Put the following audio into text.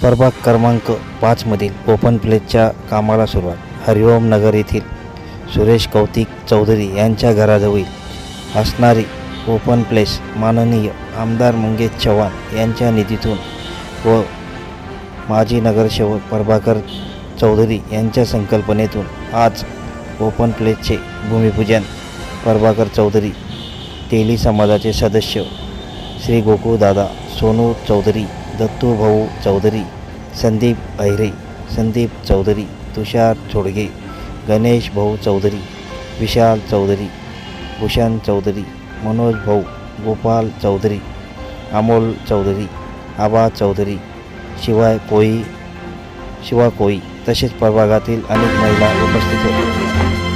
प्रभाग क्रमांक पाचमधील ओपन प्लेसच्या कामाला सुरुवात. हरिओम नगर येथील सुरेश कौतिक चौधरी यांच्या घराजवळ असणारी ओपन प्लेस माननीय आमदार मंगेश चव्हाण यांच्या निधीतून व माजी नगरसेवक प्रभाकर चौधरी यांच्या संकल्पनेतून आज ओपन प्लेसचे भूमिपूजन. प्रभाकर चौधरी तेली समाजाचे सदस्य. श्री गोकुळदादा सोनू चौधरी दत्तूभाऊ चौधरी संदीप अहिरे संदीप चौधरी तुषार छोडगे गणेश भाऊ चौधरी विशाल चौधरी भूषण चौधरी मनोज भाऊ गोपाल चौधरी अमोल चौधरी आबा चौधरी शिवाय कोई शिवा कोई तसेच प्रभागातील अनेक महिला उपस्थित होत्या